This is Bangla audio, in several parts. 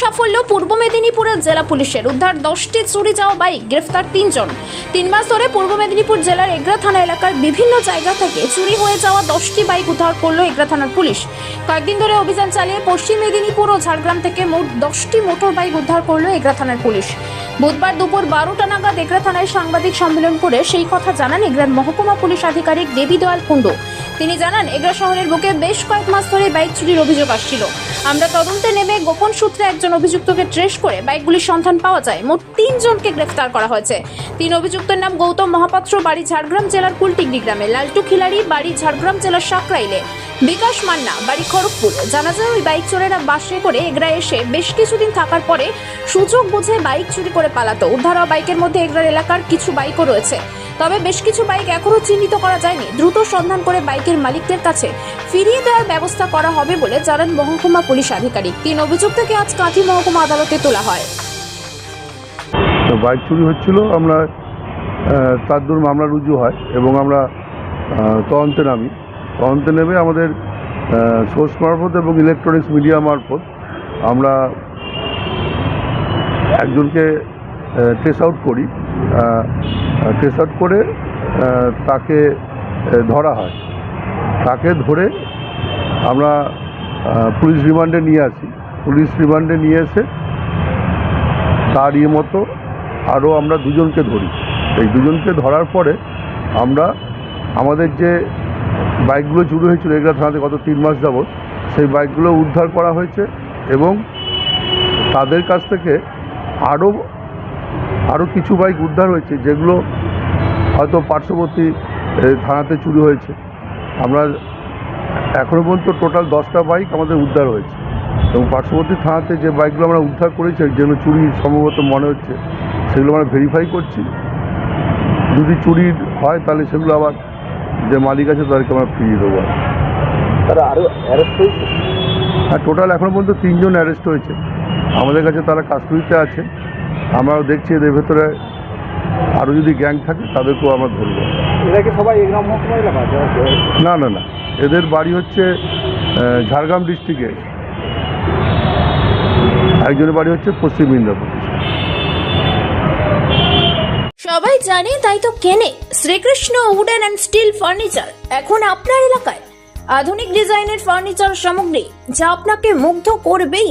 সাফল্য পূর্ব মেদিনীপুরের জেলা পুলিশের। উদ্ধার দশটি চুরি যাওয়া বাইক, গ্রেফতার তিনজন। তিন মাস ধরে পূর্ব মেদিনীপুর জেলার এগরা থানা এলাকার বিভিন্ন জায়গা থেকে চুরি হয়ে যাওয়া দশটি বাইক উদ্ধার করল এগরা থানার পুলিশ। কয়েকদিন ধরে অভিযান চালিয়ে পশ্চিম মেদিনীপুর ও ঝাড়গ্রাম থেকে মোট দশটি মোটর বাইক উদ্ধার করল এগরা থানার পুলিশ। বুধবার দুপুর বারোটা নাগাদ এগরা থানায় সাংবাদিক সম্মেলন করে সেই কথা জানান এগরার মহকুমা পুলিশ আধিকারিক দেবী দয়াল কুণ্ডু। তিনি জানান, এগরা শহরের বুকে বেশ কয়েক মাস ধরে বাইক চুরির অভিযোগ আসছিল। আমরা তদন্তে নেমে গোপন সূত্রে একজন অভিযুক্তকে ট্রেস করে বাইকগুলির সন্ধান পাওয়া যায়। মোট তিনজনকে গ্রেফতার করা হয়েছে। তিন অভিযুক্তের নাম গৌতম মহাপাত্র, বাড়ি ঝাড়গ্রাম জেলার কুলটিগড়ি গ্রামে। লালটু খিলাড়ি, বাড়ি ঝাড়গ্রাম জেলার সাকরাইলে। বিকাশ মান্না, বাড়ি খড়গপুর। জানা যায়, ওই বাইক চোরেরা বাসে করে এগরা এসে বেশ কিছুদিন থাকার পরে সুযোগ বুঝে বাইক চুরি করে পালাতো। উদ্ধার হওয়া বাইকের মধ্যে এগরার এলাকার কিছু বাইকও রয়েছে। তবে বেশ কিছু বাইক এখনও চিহ্নিত করা যায়নি। দ্রুত সন্ধান করে বাইকের মালিকদের কাছে ফিরিয়ে দেওয়ার ব্যবস্থা করা হবে বলে জানান মহকুমা পুলিশ আধিকারিক। তিন অভিযুক্তকে আজ কাঁথি মহকুমা আদালতে তোলা হয়। বাইক চুরি হচ্ছিল, আমরা তার দরুন মামলা রুজু হয় এবং আমরা তদন্তে নামি। তদন্তে নেমে আমাদের সোর্স মারফত এবং ইলেকট্রনিক্স মিডিয়া মারফত আমরা একজনকে ট্রেস আউট করি। ট্রেস করে তাকে ধরা হয়। তাকে ধরে আমরা পুলিশ রিমান্ডে নিয়ে আসি। পুলিশ রিমান্ডে নিয়ে এসে তার ইয়ে মতো আরও আমরা দুজনকে ধরি। এই দুজনকে ধরার পরে আমরা, আমাদের যে বাইকগুলো চুরি হয়েছিল এগুলো থানাতে গত তিন মাস যাবৎ, সেই বাইকগুলো উদ্ধার করা হয়েছে এবং তাদের কাছ থেকে আরও আরও কিছু বাইক উদ্ধার হয়েছে যেগুলো হয়তো পার্শ্ববর্তী থানাতে চুরি হয়েছে। আমরা এখনও পর্যন্ত টোটাল দশটা বাইক আমাদের উদ্ধার হয়েছে। এবং পার্শ্ববর্তী থানাতে যে বাইকগুলো আমরা উদ্ধার করেছি যেগুলো চুরি সম্ভবত মনে হচ্ছে সেগুলো আমরা ভেরিফাই করছি। যদি চুরি হয় তাহলে সেগুলো আবার যে মালিক আছে তাদেরকে আমরা ফিরিয়ে দেবো। তারা আরও অ্যারেস্ট হয়েছে? হ্যাঁ টোটাল এখনও পর্যন্ত তিনজন অ্যারেস্ট হয়েছে। আমাদের কাছে তারা কাস্টডিতে আছে। আমরাও দেখছি এদের ভেতরে আরও যদি গ্যাং থাকে তাদেরকেও আমরা ধরবো। এরা কি সবাই না না না। এদের বাড়ি হচ্ছে ঝাড়গ্রাম ডিস্ট্রিক্টে। একজনের বাড়ি হচ্ছে পশ্চিম মিদনাপুর সবাই জানে তাই তো কেনে। Srikrishna wooden and steel furniture. এখন আপনার এলাকায়। আধুনিক ডিজাইনের ফার্নিচার সামগ্রী যা আপনাকে মুগ্ধ করবেই।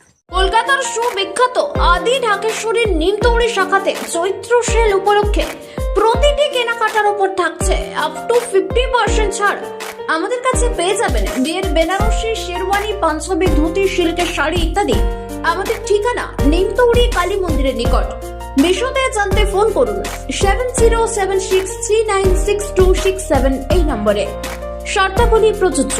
কলকাতার সুবিখ্যাত আদি ঢাকেশ্বরীর নিমতৌড়ি শাখাতে চৈত্র সেল উপলক্ষে প্রতিটি কেনাকাটার উপর থাকছে আপ টু ফিফটি পার্সেন্ট ছাড়। আমাদের কাছে পেয়ে যাবেন বিয়ের বেনারসি, শেরওয়ানি পাঞ্জাবি ধুতি, সিল্কের শাড়ি ইত্যাদি। আমাদের ঠিকানা নিমতৌড়ি কালী মন্দিরের নিকট। বিশদে জানতে ফোন করুন seven zero seven six three nine six two six seven এই নম্বরে। শর্তাবলী প্রযোজ্য।